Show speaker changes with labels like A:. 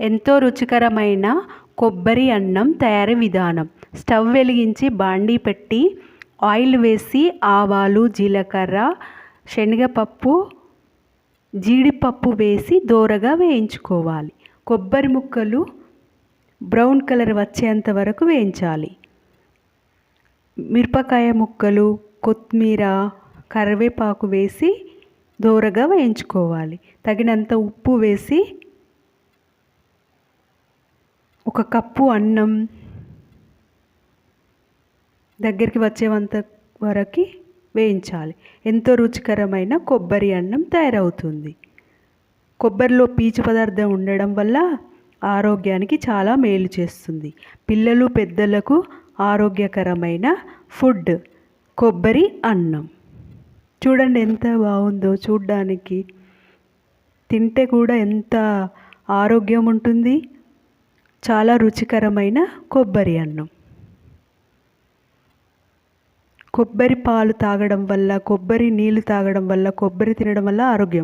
A: ఎంతో రుచికరమైన కొబ్బరి అన్నం తయారీ విధానం. స్టవ్ వెలిగించి బాండీ పెట్టి ఆయిల్ వేసి ఆవాలు జీలకర్ర శనగపప్పు జీడిపప్పు వేసి దోరగా వేయించుకోవాలి. కొబ్బరి ముక్కలు బ్రౌన్ కలర్ వచ్చేంత వరకు వేయించాలి. మిరపకాయ ముక్కలు కొత్తిమీర కరివేపాకు వేసి దోరగా వేయించుకోవాలి. తగినంత ఉప్పు వేసి ఒక కప్పు అన్నం దగ్గరికి వచ్చేంత వరకు వేయించాలి. ఎంతో రుచికరమైన కొబ్బరి అన్నం తయారవుతుంది. కొబ్బరిలో పీచు పదార్థం ఉండడం వల్ల ఆరోగ్యానికి చాలా మేలు చేస్తుంది. పిల్లలు పెద్దలకు ఆరోగ్యకరమైన ఫుడ్ కొబ్బరి అన్నం. చూడండి ఎంత బాగుందో చూడ్డానికి. తింటే కూడా ఎంత ఆరోగ్యం ఉంటుంది. చాలా రుచికరమైన కొబ్బరి అన్నం. కొబ్బరి పాలు తాగడం వల్ల కొబ్బరి నీళ్ళు తాగడం వల్ల కొబ్బరి తినడం వల్ల ఆరోగ్యం.